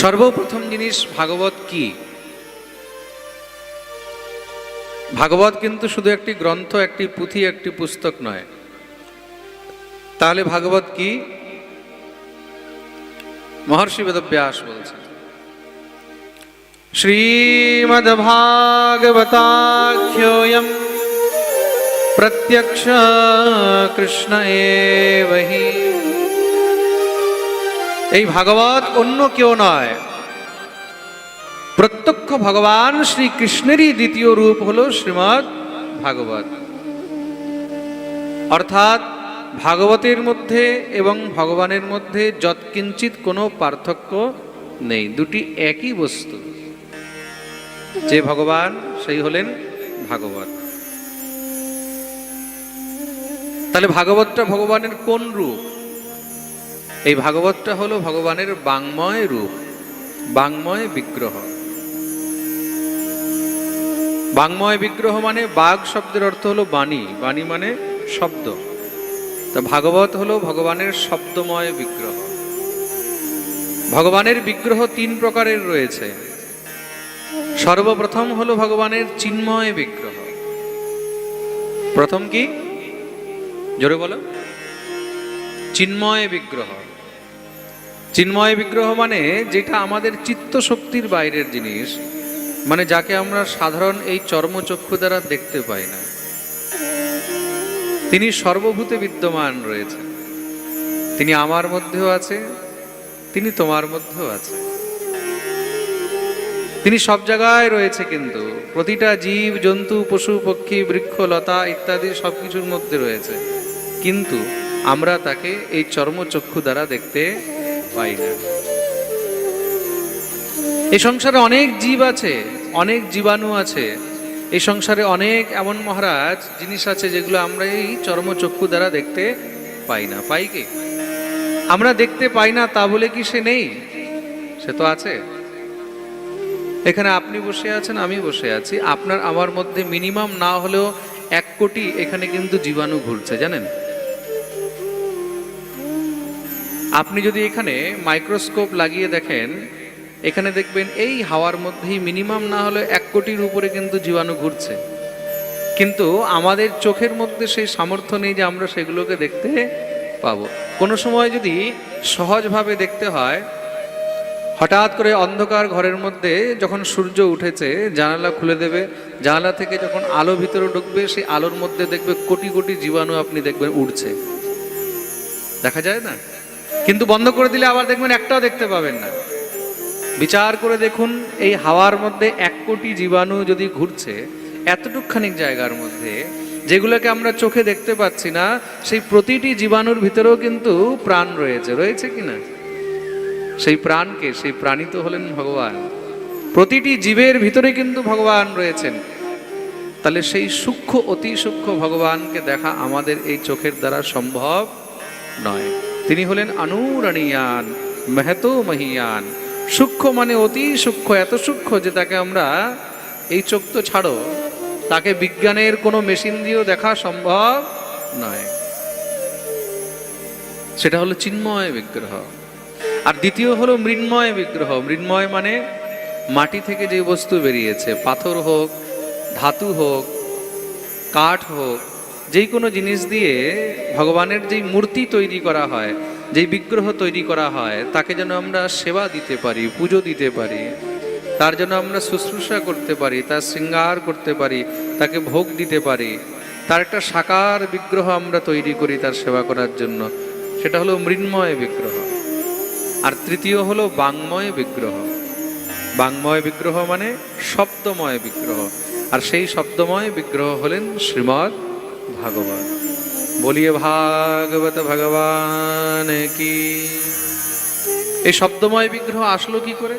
সর্বপ্রথম জিনিস ভাগবত কি? ভাগবত কিন্তু শুধু একটি গ্রন্থ, একটি পুঁথি, একটি পুস্তক নয়। তাহলে ভাগবত কি? মহর্ষি বেদব্যাস বলছেন, শ্রীমদ্ভাগবতাখ্যোয়ম প্রত্যক্ষ কৃষ্ণ এবহি এই ভাগবত অন্য কেউ নয়। প্রত্যক্ষ ভগবান শ্রীকৃষ্ণেরই দ্বিতীয় রূপ হল শ্রীমৎ ভাগবত। অর্থাৎ ভাগবতের মধ্যে এবং ভগবানের মধ্যে যৎকিঞ্চিত কোনো পার্থক্য নেই, দুটি একই বস্তু। যে ভগবান, সেই হলেন ভাগবত। তাহলে ভাগবতটা ভগবানের কোন রূপ? এই ভাগবতটা হলো ভগবানের বাংময় রূপ, বাংময় বিগ্রহ। বাংময় বিগ্রহ মানে বাঘ শব্দের অর্থ হলো বাণী বাণী মানে শব্দ। তা ভাগবত হলো ভগবানের শব্দময় বিগ্রহ। ভগবানের বিগ্রহ তিন প্রকারের রয়েছে। সর্বপ্রথম হলো ভগবানের চিন্ময় বিগ্রহ। প্রথম কি? জোরে বলো। চিন্ময় বিগ্রহ। চিন্ময় বিগ্রহ মানে যেটা আমাদের চিত্ত শক্তির বাইরের জিনিস মানে যাকে আমরা সাধারণ এই চর্মচক্ষু দ্বারা দেখতে পাই না। তিনি সর্বভূতে বিদ্যমান রয়েছেন। তিনি আমার মধ্যেও আছে, তিনি তোমার মধ্যেও আছে। তিনি সব জায়গায় রয়েছে কিন্তু, প্রতিটা জীব, জন্তু, পশু, পক্ষী, বৃক্ষ, লতা ইত্যাদি সব কিছুর মধ্যে রয়েছে। কিন্তু আমরা তাকে এই চর্মচক্ষু দ্বারা দেখতে পাই না। এই সংসারে অনেক জীব আছে, অনেক জীবাণু আছে। এই সংসারে অনেক এমন মহারাজ, জিনিস আছে যেগুলো আমরা এই চর্মচক্ষু দ্বারা দেখতে পাই না। পাই কি? আমরা দেখতে পাই না, তা বলে কি সে নেই? সে তো আছে। এখানে আপনি বসে আছেন, আমি বসে আছি। আপনার আমার মধ্যে মিনিমাম না হলেও এক কোটি এখানে কিন্তু জীবাণু ঘুরছে, জানেন? আপনি যদি এখানে মাইক্রোস্কোপ লাগিয়ে দেখেন, এখানে দেখবেন এই হাওয়ার মধ্যেই মিনিমাম না হলে এক কোটির উপরে কিন্তু জীবাণু ঘুরছে। কিন্তু আমাদের চোখের মধ্যে সেই সামর্থ্য নেই যে আমরা সেগুলোকে দেখতে পাবো। কোনো সময় যদি সহজভাবে দেখতে হয়, হঠাৎ করে অন্ধকার ঘরের মধ্যে যখন সূর্য উঠেছে, জানালা খুলে দেবে, জানালা থেকে যখন আলো ভিতরে ঢুকবে, সেই আলোর মধ্যে দেখবে কোটি কোটি জীবাণু আপনি দেখবেন উড়ছে। দেখা যায় না? কিন্তু বন্ধ করে দিলে আবার দেখবেন একটাও দেখতে পাবেন না। বিচার করে দেখুন, এই হাওয়ার মধ্যে এক কোটি জীবাণু যদি ঘুরছে, এতটুকখানি জায়গার মধ্যে, যেগুলোকে আমরা চোখে দেখতে পাচ্ছি না, সেই প্রতিটি জীবাণুর ভিতরেও কিন্তু প্রাণ রয়েছে। রয়েছে কি না? সেই প্রাণকে, সেই প্রাণী তো হলেন ভগবান। প্রতিটি জীবের ভিতরে কিন্তু ভগবান রয়েছেন। তাহলে সেই সূক্ষ্ম, অতি সূক্ষ্ম ভগবানকে দেখা আমাদের এই চোখের দ্বারা সম্ভব নয়। তিনি হলেন অনুরণীয়ান মেহতো মহিয়ান সূক্ষ্ম মানে অতি সূক্ষ্ম, এত সূক্ষ্ম যে তাকে আমরা এই চোখ তো ছাড়ো। তাকে বিজ্ঞানের কোনো মেশিন দিয়েও দেখা সম্ভব নয়। সেটা হলো চিন্ময় বিগ্রহ। আর দ্বিতীয় হলো মৃন্ময় বিগ্রহ। মৃন্ময় মানে মাটি থেকে যে বস্তু বেরিয়েছে, পাথর হোক, ধাতু হোক, কাঠ হোক যেই কোনো জিনিস দিয়ে ভগবানের যেই মূর্তি তৈরি করা হয়, যেই বিগ্রহ তৈরি করা হয়, তাকে যেন আমরা সেবা দিতে পারি, পুজো দিতে পারি, তার জন্য আমরা শুশ্রূষা করতে পারি, তার শৃঙ্গার করতে পারি, তাকে ভোগ দিতে পারি, তার একটা সাকার বিগ্রহ আমরা তৈরি করি তার সেবা করার জন্য। সেটা হলো মৃন্ময় বিগ্রহ। আর তৃতীয় হলো বাংময় বিগ্রহ। বাংময় বিগ্রহ মানে শব্দময় বিগ্রহ। আর সেই শব্দময় বিগ্রহ হলেন শ্রীমৎ ভাগবত বলিয়ে ভাগবত ভগবান কি। এই শব্দময় বিগ্রহ আসলো কি করে?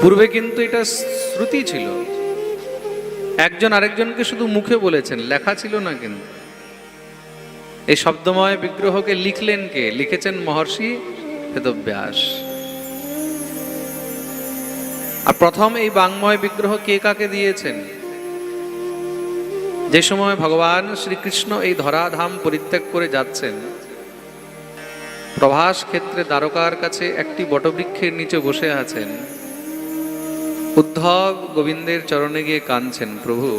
পূর্বে কিন্তু এটা শ্রুতি ছিল। একজন আরেকজনকে শুধু মুখে বলেছেন, লেখা ছিল না কিন্তু। এই শব্দময় বিগ্রহকে লিখলেন কে? লিখেছেন মহর্ষি বেদব্যাস। আর প্রথম এই বাংময় বিগ্রহ কে কাকে দিয়েছেন? যে সময় ভগবান শ্রীকৃষ্ণ এই ধরাধাম পরিত্যাগ করে যাচ্ছেন, প্রভাস ক্ষেত্রে দ্বারকার কাছে একটি বটবৃক্ষের নিচে বসে আছেন। উদ্ধব গোবিন্দের চরণে গিয়ে কাঁদছেন, প্রভু,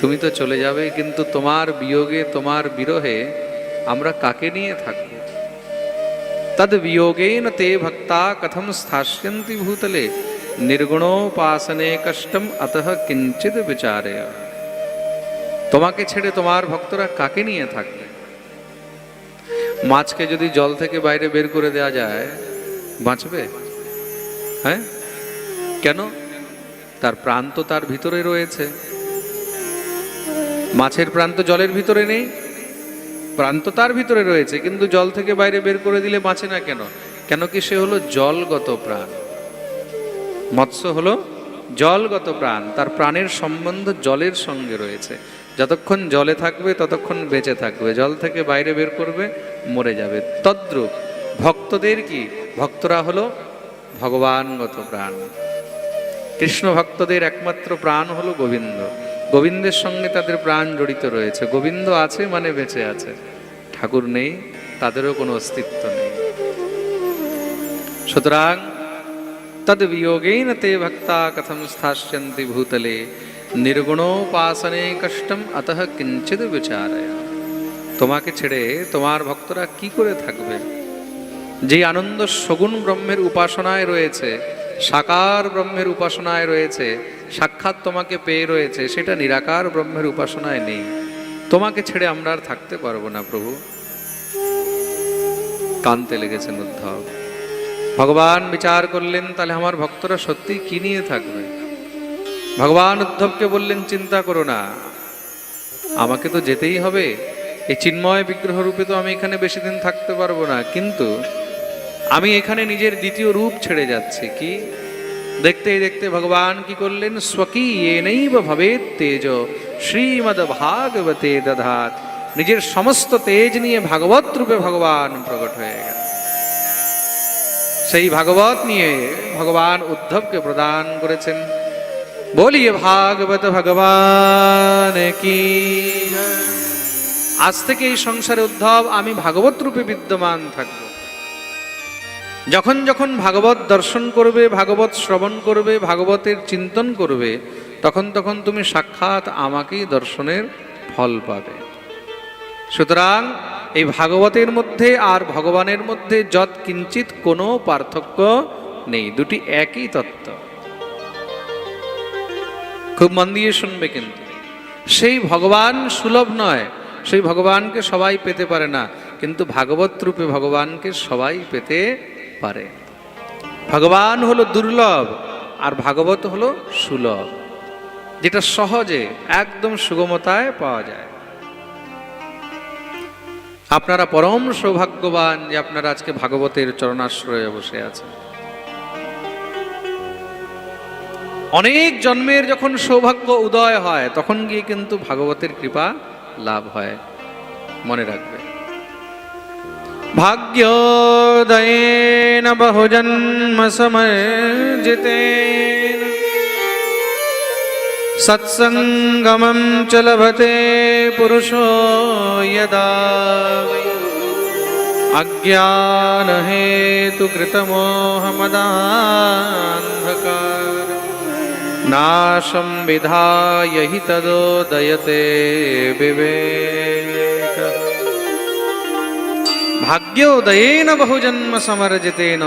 তুমি তো চলে যাবে, কিন্তু তোমার বিয়োগে, তোমার বিরহে আমরা কাকে নিয়ে থাকব? তদ বিয়োগেন তে ভক্তা কথম স্থাস্যন্তি ভূতলে, নির্গুণোপাসনে কষ্টম, অতঃ কিঞ্চিত বিচারে তোমাকে ছেড়ে তোমার ভক্তরা কাকে নিয়ে থাকবে? মাছকে যদি জল থেকে বাইরে বের করে দেওয়া যায়, বাঁচবে? হ্যাঁ? কেন? তার প্রাণ তো তার ভিতরে রয়েছে। মাছের প্রাণ তো জলের ভিতরে নেই। প্রাণ তো তার ভিতরে রয়েছে, কিন্তু জল থেকে বাইরে বের করে দিলে বাঁচে না কেন? কেন কি সে হলো জলগত প্রাণ? মৎস্য হলো জলগত প্রাণ। তার প্রাণের সম্বন্ধ জলের সঙ্গে রয়েছে। যতক্ষণ জলে থাকবে, ততক্ষণ বেঁচে থাকবে। জল থেকে বাইরে বের করবে, মরে যাবে। তদ্রূপ ভক্তদের কি? ভক্তরা হলো ভগবানগত প্রাণ। কৃষ্ণ ভক্তদের একমাত্র প্রাণ হলো গোবিন্দ। গোবিন্দের সঙ্গে তাদের প্রাণ জড়িত রয়েছে। গোবিন্দ আছে মানে বেঁচে আছে। ঠাকুর নেই, তাদেরও কোনো অস্তিত্ব নেই। সুতরাং বিয়োগেন তে ভক্তা কথম স্থাস্যন্তি ভূতলে নির্গুণোপাসনে কষ্টম অতঃ কিঞ্চিত বিচারয় তোমাকে ছেড়ে তোমার ভক্তরা কি করে থাকবে? যে আনন্দ সগুণ ব্রহ্মের উপাসনায় রয়েছে, সাকার ব্রহ্মের উপাসনায় রয়েছে, সাক্ষাৎ তোমাকে পেয়ে রয়েছে, সেটা নিরাকার ব্রহ্মের উপাসনায় নেই। তোমাকে ছেড়ে আমরা আর থাকতে পারব না প্রভু। কানতে লেগেছেন উদ্ধব। ভগবান বিচার করলেন, তাহলে আমার ভক্তরা সত্যি কি নিয়ে থাকবে? ভগবান উদ্ধবকে বললেন, চিন্তা করো না, আমাকে তো যেতেই হবে। এই চিন্ময় বিগ্রহ রূপে তো আমি এখানে বেশি দিন থাকতে পারব না। কিন্তু আমি এখানে নিজের দ্বিতীয় রূপ ছেড়ে যাচ্ছি। কি? দেখতে দেখতে ভগবান কি করলেন স্বকীয়েনৈব ভবেত তেজ, শ্রীমদ ভাগবতে দধাত নিজের সমস্ত তেজ নিয়ে ভাগবত রূপে ভগবান প্রকট হয়ে গেল। সেই ভাগবত নিয়ে ভগবান উদ্ধবকে প্রদান করেছেন। বলিয়ে ভাগবত ভগবান কি আজ থেকে এই সংসারে উদ্ধব, আমি ভাগবত রূপে বিদ্যমান থাকব। যখন যখন ভাগবত দর্শন করবে, ভাগবত শ্রবণ করবে, ভাগবতের চিন্তন করবে, তখন তখন তুমি সাক্ষাৎ আমাকেই দর্শনের ফল পাবে। সুতরাং এই ভাগবতের মধ্যে আর ভগবানের মধ্যে যৎ কিঞ্চিত কোনো পার্থক্য নেই, দুটি একই তত্ত্ব। খুব মন দিয়ে শুনবে কিন্তু। সেই ভগবান সুলভ নয়, সেই ভগবানকে সবাই পেতে পারে না, কিন্তু ভাগবত রূপে ভগবানকে সবাই পেতে পারে। ভগবান হলো দুর্লভ আর ভাগবত হলো সুলভ, যেটা সহজে একদম সুগমতায় পাওয়া যায়। আপনারা পরম সৌভাগ্যবান যে আপনারা আজকে ভাগবতের চরণাশ্রয়ে বসে আছেন। অনেক জন্মের যখন সৌভাগ্য উদয় হয়, তখন গিয়ে কিন্তু ভাগবতের কৃপা লাভ হয়। মনে রাখবে। ভাগ্যোদয়েন বহুজন্ম সমর্জিতে সৎসঙ্গমম চ লভতে পুরুষো यदा वै अज्ञानहेतुकृतमोहमदान्धकार नाशं विधाय हि तदोदयते विवेक ভাগ্যোদয়েন বহুজন্ম সমর্জিতেন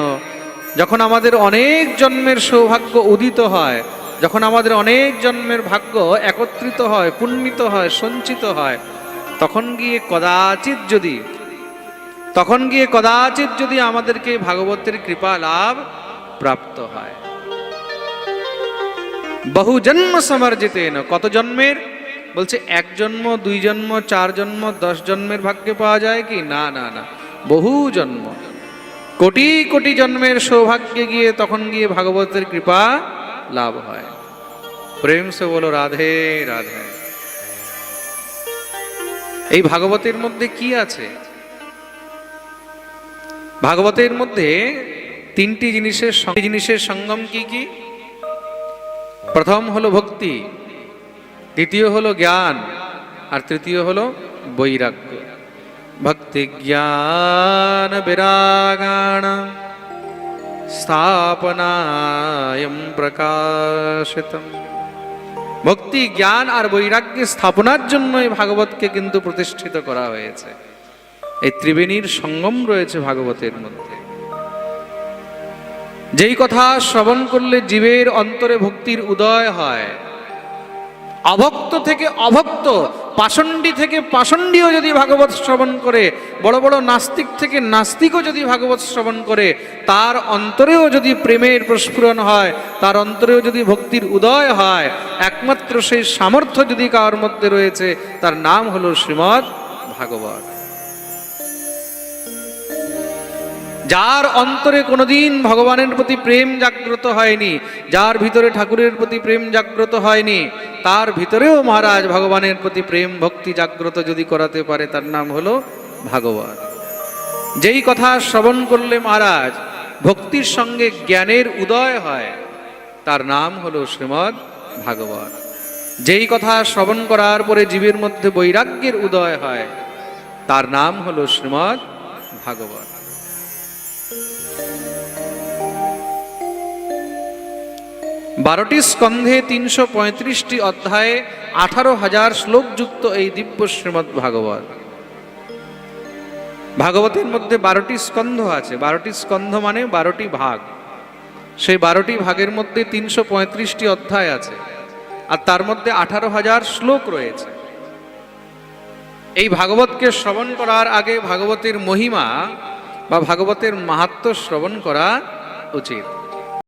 যখন আমাদের অনেক জন্মের সৌভাগ্য উদিত হয় যখন আমাদের অনেক জন্মের ভাগ্য একত্রিত হয় পুণ্যিত হয়, সঞ্চিত হয়, তখন গিয়ে কদাচিৎ যদি, তখন গিয়ে কদাচিৎ যদি আমাদেরকে ভাগবতের কৃপা লাভ প্রাপ্ত হয়। বহু জন্ম সমর্জিতেন কত জন্মের? বলছে এক জন্ম, দুই জন্ম, চার জন্ম, দশ জন্মের ভাগ্যে পাওয়া যায় কি? না না না, বহু জন্ম। কোটি কোটি জন্মের সৌভাগ্যে গিয়ে তখন গিয়ে ভাগবতের কৃপা লাভ হয়। প্রেম সে বলো, রাধে রাধে। এই ভাগবতের মধ্যে কি আছে? ভাগবতের মধ্যে তিনটি জিনিসের জিনিসের সঙ্গম কি কি? প্রথম হলো ভক্তি, দ্বিতীয় হলো জ্ঞান, আর তৃতীয় হলো বৈরাগ্য। ভক্তি, জ্ঞান বিরাগাণ স্থাপনায়ম প্রকাশিত ভক্তি জ্ঞান আর বৈরাগ্য স্থাপনার জন্যই ভাগবতকে কিন্তু প্রতিষ্ঠিত করা হয়েছে। এই ত্রিবেণীর সঙ্গম রয়েছে ভাগবতের মধ্যে। যেই কথা শ্রবণ করলে জীবের অন্তরে ভক্তির উদয় হয় অভক্ত থেকে অভক্ত, পাষণ্ডী থেকে পাষণ্ডীও যদি ভাগবত শ্রবণ করে, বড় বড় নাস্তিক থেকে নাস্তিকও যদি ভাগবত শ্রবণ করে, তার অন্তরেও যদি প্রেমের প্রস্ফুরণ হয়, তার অন্তরেও যদি ভক্তির উদয় হয়, একমাত্র সেই সামর্থ্য যদি কার মধ্যে রয়েছে, তার নাম হলো শ্রীমৎ ভাগবত। যার অন্তরে কোনোদিন ভগবানের প্রতি প্রেম জাগ্রত হয়নি, যার ভিতরে ঠাকুরের প্রতি প্রেম জাগ্রত হয়নি, তার ভিতরেও মহারাজ ভগবানের প্রতি প্রেম ভক্তি জাগ্রত যদি করাতে পারে, তার নাম হলো ভাগবত। যেই কথা শ্রবণ করলে মহারাজ ভক্তির সঙ্গে জ্ঞানের উদয় হয়, তার নাম হলো শ্রীমদ ভাগবত। যেই কথা শ্রবণ করার পরে জীবের মধ্যে বৈরাগ্যের উদয় হয়, তার নাম হলো শ্রীমদ ভাগবত। বারোটি স্কন্ধে তিনশো পঁয়ত্রিশটি অধ্যায়ে আঠারো হাজার শ্লোকযুক্ত এই দিব্য শ্রীমৎ ভাগবত। ভাগবতের মধ্যে বারোটি স্কন্ধ আছে। বারোটি স্কন্ধ মানে বারোটি ভাগ। সেই বারোটি ভাগের মধ্যে তিনশো পঁয়ত্রিশটি অধ্যায় আছে। আর তার মধ্যে আঠারো হাজার শ্লোক রয়েছে। এই ভাগবতকে শ্রবণ করার আগে ভাগবতের মহিমা বা ভাগবতের মাহাত্ম শ্রবণ করা উচিত।